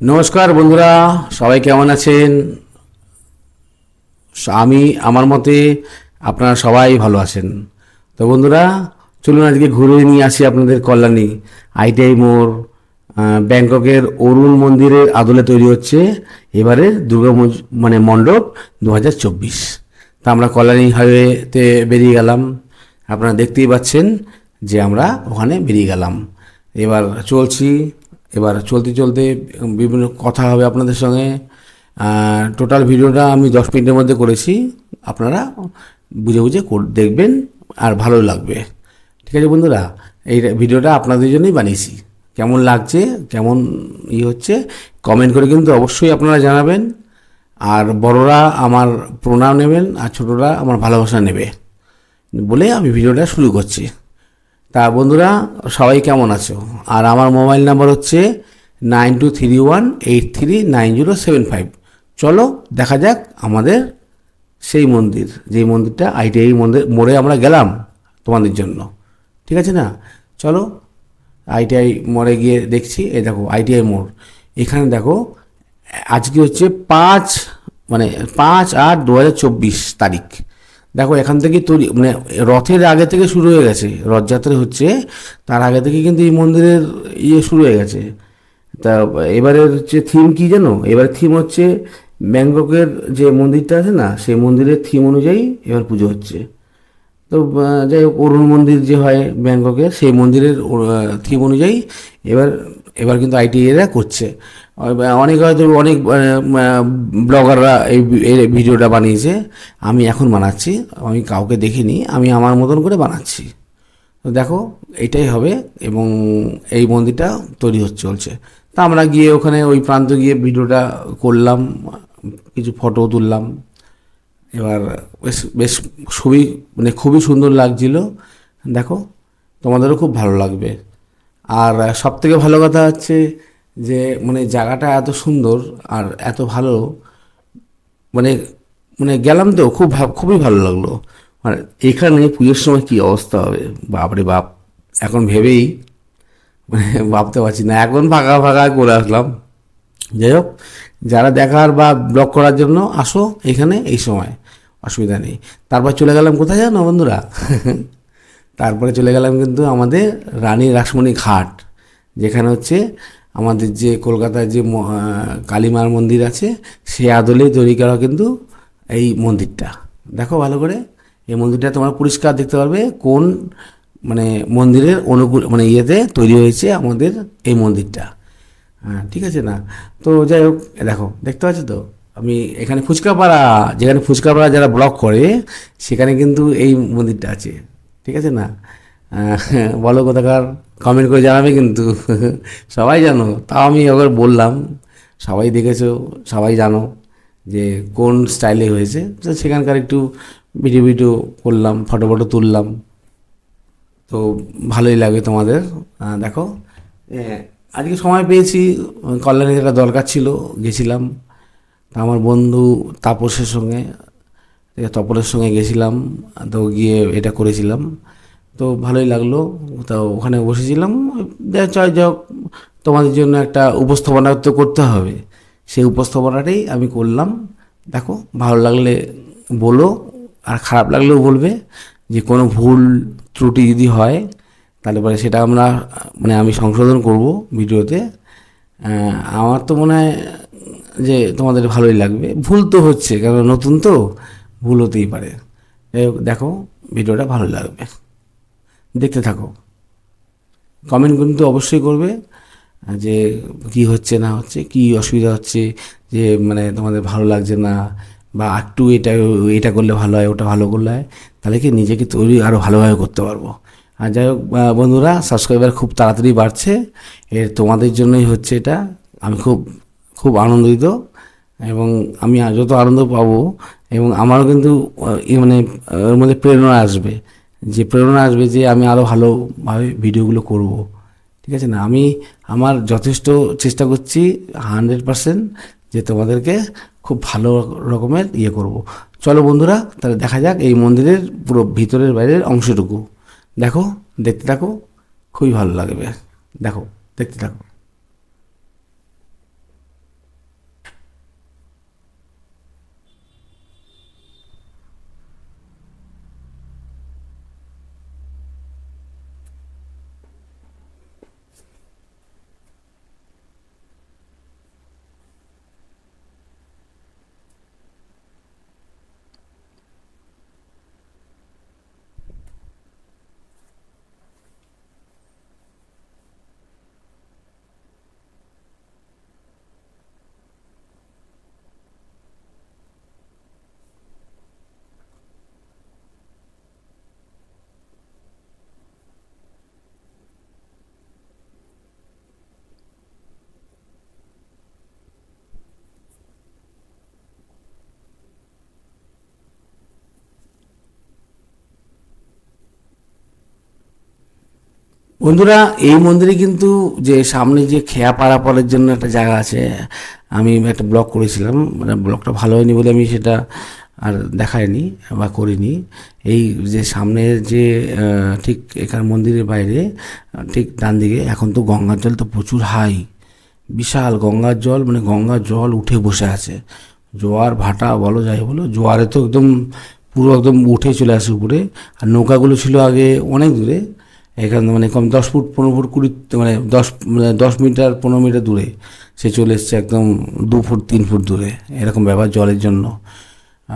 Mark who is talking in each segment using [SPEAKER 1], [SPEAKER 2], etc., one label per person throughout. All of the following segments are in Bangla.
[SPEAKER 1] নমস্কার বন্ধুরা, সবাই কেমন আছেন? আমি, আমার মতে আপনারা সবাই ভালো আছেন। তো বন্ধুরা, চলুন আজকে ঘুরে নিয়ে আসি আপনাদের কল্যাণী। আইটিআই মোড় ব্যাংককের অরুণ মন্দিরের আদলে তৈরি হচ্ছে এবারে দুর্গা মানে মণ্ডপ দু হাজার চব্বিশ। তা আমরা কল্যাণী হাইওয়েতে বেরিয়ে গেলাম। আপনারা দেখতেই পাচ্ছেন যে আমরা ওখানে বেরিয়ে গেলাম। এবার চলছি এবার চলতে চলতে বিভিন্ন কথা হবে আপনাদের সঙ্গে। টোটাল ভিডিওটা আমি দশ মিনিটের মধ্যে করেছি। আপনারা বুঝে বুঝে দেখবেন আর ভালো লাগবে। ঠিক আছে বন্ধুরা, এই ভিডিওটা আপনাদের জন্যই বানিয়েছি। কেমন লাগছে, কেমন ই হচ্ছে কমেন্ট করে কিন্তু অবশ্যই আপনারা জানাবেন। আর বড়রা আমার প্রণাম নেবেন আর ছোটরা আমার ভালোবাসা নেবে বলে আমি ভিডিওটা শুরু করছি। তা বন্ধুরা, সবাই কেমন আছো? আর আমার মোবাইল নাম্বার হচ্ছে nine two three one eight three nine zero seven five. চলো, দেখা যাক আমাদের সেই মন্দির যেই মন্দিরটা আইটিআই মন্দির, মোড়ে আমরা গেলাম তোমাদের জন্য। ঠিক আছে না? চলো, আইটিআই মোড়ে গিয়ে দেখছি, এই দেখো, আইটিআই মোড়। এখানে দেখো, আজকে হচ্ছে পাঁচ মানে পাঁচ আট দু হাজার চব্বিশ তারিখ। দেখো, এখান থেকে তৈরি মানে রথের আগে থেকে শুরু হয়ে গেছে। রথযাত্রা হচ্ছে, তার আগে থেকে কিন্তু এই মন্দিরের ইয়ে শুরু হয়ে গেছে। তা এবারের হচ্ছে থিম কি জানো? এবার থিম হচ্ছে ব্যাংককের যে মন্দিরটা আছে না, সেই মন্দিরের থিম অনুযায়ী এবার পুজো হচ্ছে। তো যাই হোক, অরুণ মন্দির যে হয় ব্যাংককের, সেই মন্দিরের থিম অনুযায়ী এবার এবার কিন্তু আইটিআইরা করছে। অনেক হয়তো অনেক ব্লগাররা এই ভিডিওটা বানিয়েছে। আমি এখন বানাচ্ছি, আমি কাউকে দেখিনি, আমি আমার মতন করে বানাচ্ছি। তো দেখো, এটাই হবে এবং এই মন্দিরটা তৈরি হচ্ছে, চলছে। তা আমরা গিয়ে ওখানে ওই প্রান্ত গিয়ে ভিডিওটা করলাম, কিছু ফটো তুললাম। এবার বেশ বেশ খুবই মানে খুবই সুন্দর লাগছিল। দেখো, তোমাদেরও খুব ভালো লাগবে। আর সব থেকে ভালো কথা হচ্ছে যে মানে জায়গাটা এত সুন্দর আর এত ভালো মানে মানে গেলাম তো, খুব খুবই ভালো লাগল। আর এখানে পুজোর সময় কী অবস্থা হবে? বাপরে বাপ, এখন ভেবেই মানে ভাবতে পারছি না। এখন ফাঁকা ফাঁকা করে আসলাম। যাই হোক, যারা দেখার বা ব্লগ করার জন্য আসো এখানে এই সময়, অসুবিধা নেই। তারপর চলে গেলাম কোথায় জানো বন্ধুরা? তারপরে চলে গেলাম কিন্তু আমাদের রানী রাসমণি ঘাট, যেখানে হচ্ছে আমাদের যে কলকাতার যে কালীমার মন্দির আছে, সে আদলে তৈরি করা কিন্তু এই মন্দিরটা। দেখো ভালো করে, এই মন্দিরটা তোমরা পরিষ্কার দেখতে পারবে কোন মানে মন্দিরের অনুকূল মানে ইয়েতে তৈরি হয়েছে আমাদের এই মন্দিরটা। হ্যাঁ ঠিক আছে না? তো যাই হোক দেখো, দেখতে পাচ্ছ তো? আমি এখানে ফুচকাপাড়া, যেখানে ফুচকাপাড়া যারা ব্লগ করে, সেখানে কিন্তু এই মন্দিরটা আছে। ঠিক আছে না? বলো কোথাকার? কমেন্ট করে জানাবে কিন্তু। সবাই জানো। তাও আমি এবার বললাম, সবাই দেখেছ, সবাই জানো যে কোন স্টাইলে হয়েছে। তো সেখানকার একটু ভিডিও ভিডিও করলাম ফটো ফটো তুললাম। তো ভালোই লাগে তোমাদের। দেখো আজকে সময় পেয়েছি। কল্যাণী একটা দরকার ছিল, গেছিলাম। আমার বন্ধু তাপসের সঙ্গে তপনের সঙ্গে গেছিলাম, তো গিয়ে এটা করেছিলাম। তো ভালোই লাগল, তো ওখানে বসেছিলাম। চয় যাক তোমাদের জন্য একটা উপস্থাপনা তো করতে হবে। সেই উপস্থাপনাটাই আমি করলাম। দেখো, ভালো লাগলে বলো, আর খারাপ লাগলেও বলবে যে কোনো ভুল, ত্রুটি যদি হয়, তাহলে পরে সেটা আমরা মানে আমি সংশোধন করব ভিডিওতে। আমার তো মনে হয় যে তোমাদের ভালোই লাগবে। ভুল তো হচ্ছে কারণ নতুন তো। ভুল হতেই পারে। দেখো, ভিডিওটা ভালো লাগবে। দেখতে থাকো। কমেন্ট কিন্তু অবশ্যই করবে, যে কি হচ্ছে, না হচ্ছে, কি অসুবিধা হচ্ছে, যে মানে তোমাদের ভালো লাগছে না, বা একটু এটা এটা করলে ভালো হয়, ওটা ভালো করলে হয়, তাহলে কি নিজেকে তৈরি আরও ভালোভাবে করতে পারব। আর যাই হোক বন্ধুরা সাবস্ক্রাইবার খুব তাড়াতাড়ি বাড়ছে, এর তোমাদের জন্যই হচ্ছে এটা। আমি খুব খুব আনন্দিত, এবং আমি যত আনন্দ পাবো এবং আমারও কিন্তু মানে ওর মধ্যে প্রেরণা আসবে। যে প্রেরণা আসবে যে আমি আরও ভালোভাবে ভিডিওগুলো করব। ঠিক আছে না? আমি আমার যথেষ্ট চেষ্টা করছি হান্ড্রেড পারসেন্ট যে তোমাদেরকে খুব ভালো রকমের ইয়ে করব। চলো বন্ধুরা, তাহলে দেখা যাক এই মন্দিরের পুরো ভিতরের বাইরের অংশটুকু। দেখো, দেখতে থাকো, খুবই ভালো লাগবে। দেখো, দেখতে থাকো। বন্ধুরা, এই মন্দিরে কিন্তু যে সামনে যে খেয়া পাড়াপড়ের জন্য একটা জায়গা আছে, আমি একটা ব্লগ করেছিলাম মানে ব্লগটা ভালো হয়নি বলে আমি সেটা আর দেখাইনি বা করিনি। এই যে সামনের যে ঠিক এখান মন্দিরের বাইরে, ঠিক ডান দিকে, এখন তো গঙ্গার জল তো প্রচুর হাই। বিশাল গঙ্গার জল মানে গঙ্গার জল উঠে বসে আছে। জোয়ার ভাটা বলো যাই বলো, জোয়ারে তো একদম পুরো একদম উঠে চলে আসে উপরে। আর নৌকাগুলো ছিল আগে অনেক দূরে এখান মানে কম দশ ফুট, পনেরো ফুট কুড়ি মানে দশ মানে দশ মিটার, পনেরো মিটার দূরে। সে চলে এসছে একদম দু ফুট, তিন ফুট দূরে। এরকম ব্যাপার জলের জন্য।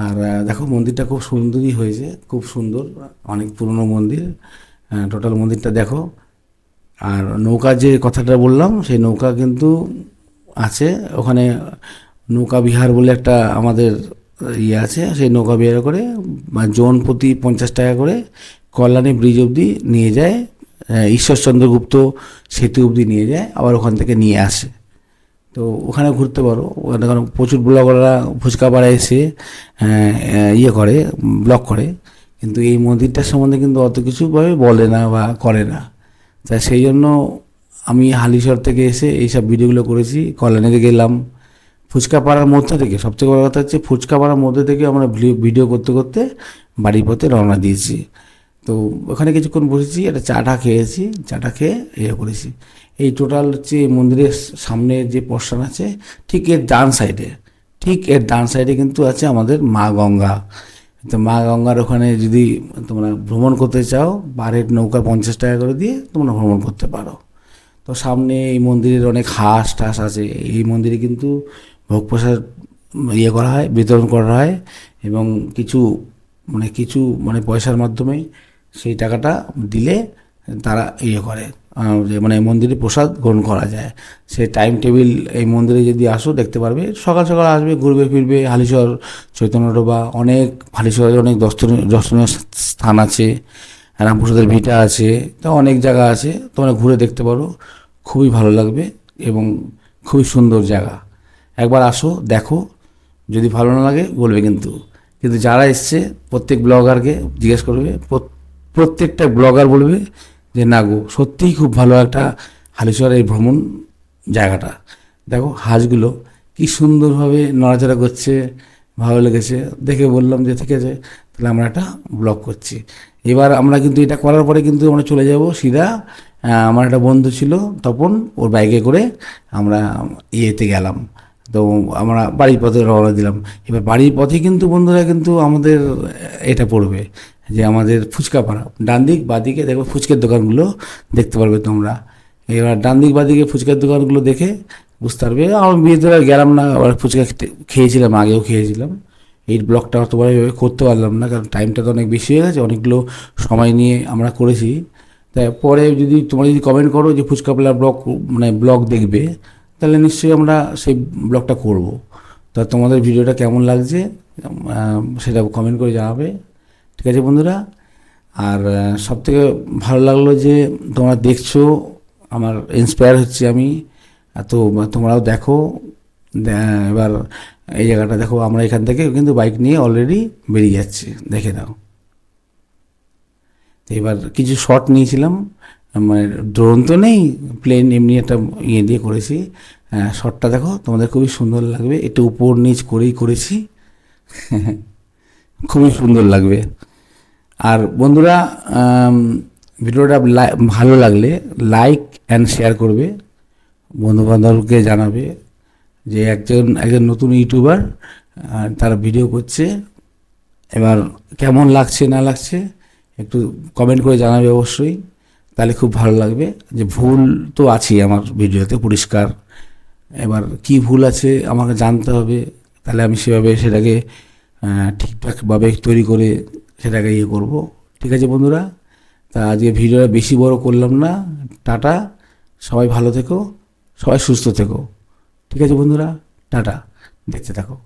[SPEAKER 1] আর দেখো মন্দিরটা খুব সুন্দরই হয়েছে, খুব সুন্দর, অনেক পুরনো মন্দির। টোটাল মন্দিরটা দেখো। আর নৌকা যে কথাটা বললাম, সেই নৌকা কিন্তু আছে। ওখানে নৌকা বিহার বলে একটা আমাদের ইয়ে আছে, সেই নৌকা বিহার করে জন প্রতি পঞ্চাশ টাকা করে কল্যাণী ব্রিজ অবধি নিয়ে যায় আহ, ঈশ্বরচন্দ্র গুপ্ত সেতু অবধি নিয়ে যায় আবার ওখান থেকে নিয়ে আসে। তো ওখানে ঘুরতে পারো। ওখানে কারণ প্রচুর ব্লগাররা ফুচকা পাড়ায় এসে ইয়ে করে ব্লগ করে। কিন্তু এই মন্দিরটার সম্বন্ধে কিন্তু অত কিছুভাবে বলে না বা করে না। তা সেই জন্য আমি হালিশহর থেকে এসে এইসব ভিডিওগুলো করেছি কল্যাণীতে গেলাম। ফুচকা পাড়ার মধ্যে থেকে সবথেকে বড় কথা হচ্ছে ফুচকা পাড়ার মধ্যে থেকে আমরা ভিডিও করতে করতে বাড়ির পথে রওনা দিয়েছি। তো ওখানে কিছুক্ষণ বসেছি, একটা চাটা খেয়েছি, চাটা খেয়ে ইয়ে করেছি। এই টোটাল হচ্ছে মন্দিরের সামনে যে পোর্শন আছে, ঠিক এর ডান সাইডে ঠিক এর ডান সাইডে কিন্তু আছে আমাদের মা গঙ্গা। তো মা গঙ্গার ওখানে যদি তোমরা ভ্রমণ করতে চাও বারের নৌকা পঞ্চাশ টাকা করে দিয়ে তোমরা ভ্রমণ করতে পারো। তো সামনে এই মন্দিরের অনেক হাঁস টাস আছে, এই মন্দিরে কিন্তু ভোগ প্রসাদ ইয়ে করা হয়, বিতরণ করা হয় এবং কিছু মানে কিছু মানে পয়সার মাধ্যমে সেই টাকাটা দিলে তারা ইয়ে করে মানে মন্দিরে প্রসাদ গ্রহণ করা যায়। সেই টাইম টেবিল এই মন্দিরে যদি আসো, দেখতে পারবে, সকাল সকাল আসবে, ঘুরবে, ফিরবে, হালিশহর চৈতন্যডোবা অনেক হালিশহরের অনেক দর্শনীয় দর্শনীয় স্থান আছে, রামপ্রসাদের ভিটা আছে, তো অনেক জায়গা আছে, তোমরা ঘুরে দেখতে পারো, খুবই ভালো লাগবে এবং খুবই সুন্দর জায়গা। একবার আসো, দেখো, যদি ভালো না লাগে বলবে কিন্তু। কিন্তু যারা এসছে, প্রত্যেক ব্লগারকে জিজ্ঞেস করবে প্রত্যেকটা ব্লগার বলবে যে, না গো, সত্যিই খুব ভালো একটা হালিশহর এই ভ্রমণ জায়গাটা। দেখো, হাঁসগুলো কি সুন্দরভাবে নড়াচড়া করছে, ভালো লেগেছে। দেখে বললাম যে, ঠিক আছে, তাহলে আমরা একটা ব্লগ করছি। এবার আমরা কিন্তু এটা করার পরে কিন্তু আমরা চলে যাব সিধা। আমার একটা বন্ধু ছিল তপন, ওর বাইকে করে আমরা ইয়েতে গেলাম। তো আমরা বাড়ির পথে রওনা দিলাম। এবার বাড়ির পথে কিন্তু বন্ধুরা কিন্তু আমাদের এটা পড়বে। যে আমাদের ফুচকা পাড়া ডান দিক বাদিকে দেখো ফুচকের দোকানগুলো দেখতে পারবে তোমরা। এবার ডান দিক বাদিকে ফুচকার দোকানগুলো দেখে বুঝতে পারবে, আমার বিয়েতে গেলাম না, আবার ফুচকা খেয়েছিলাম, আগেও খেয়েছিলাম। এই ব্লগটা অতবার এভাবে করতে পারলাম না, কারণ টাইমটা তো অনেক বেশি হয়ে গেছে, অনেকগুলো সময় নিয়ে আমরা করেছি। তাই পরে যদি তোমরা যদি কমেন্ট করো যে ফুচকা পাল্লা ব্লগ মানে ব্লগ দেখবে, তাহলে নিশ্চয়ই আমরা সেই ব্লগটা করব। তা তোমাদের ভিডিওটা কেমন লাগছে সেটা কমেন্ট করে জানাবে। ঠিক আছে বন্ধুরা? আর সব থেকে ভালো লাগল যে তোমরা দেখছ, আমার ইন্সপায়ার হচ্ছে আমি। তো তোমরাও দেখো। এবার এই জায়গাটা দেখো, আমরা এখান থেকে কিন্তু বাইক নিয়ে অলরেডি বেরিয়ে যাচ্ছি। দেখে নাও। তো এবার কিছু শট নিয়েছিলাম। মানে ড্রোন তো নেই প্লেন এমনি একটা ইয়ে দিয়ে করেছি। শটটা দেখো, তোমাদের খুবই সুন্দর লাগবে। একটু উপর নিচ করেই করেছি। খুবই সুন্দর লাগবে। আর বন্ধুরা ভিডিওটা ভালো লাগলে লাইক অ্যান্ড শেয়ার করবে। বন্ধুবান্ধবকে জানাবে যে একজন একজন নতুন ইউটিউবার তারা ভিডিও করছে। এবার কেমন লাগছে, না লাগছে, একটু কমেন্ট করে জানাবে অবশ্যই। তাহলে খুব ভালো লাগবে। যে ভুল তো আছেই আমার ভিডিওতে, পরিষ্কার। এবার কি ভুল আছে আমাকে জানতে হবে। তাহলে আমি সেভাবে সেটাকে ঠিকঠাকভাবে তৈরি করে সেটাকে ইয়ে করব। ঠিক আছে বন্ধুরা? তা আজকে ভিডিওটা বেশি বড় করলাম না। টাটা। সবাই ভালো থেকো। সবাই সুস্থ থেকো। ঠিক আছে বন্ধুরা? টাটা। দেখতে থাকো।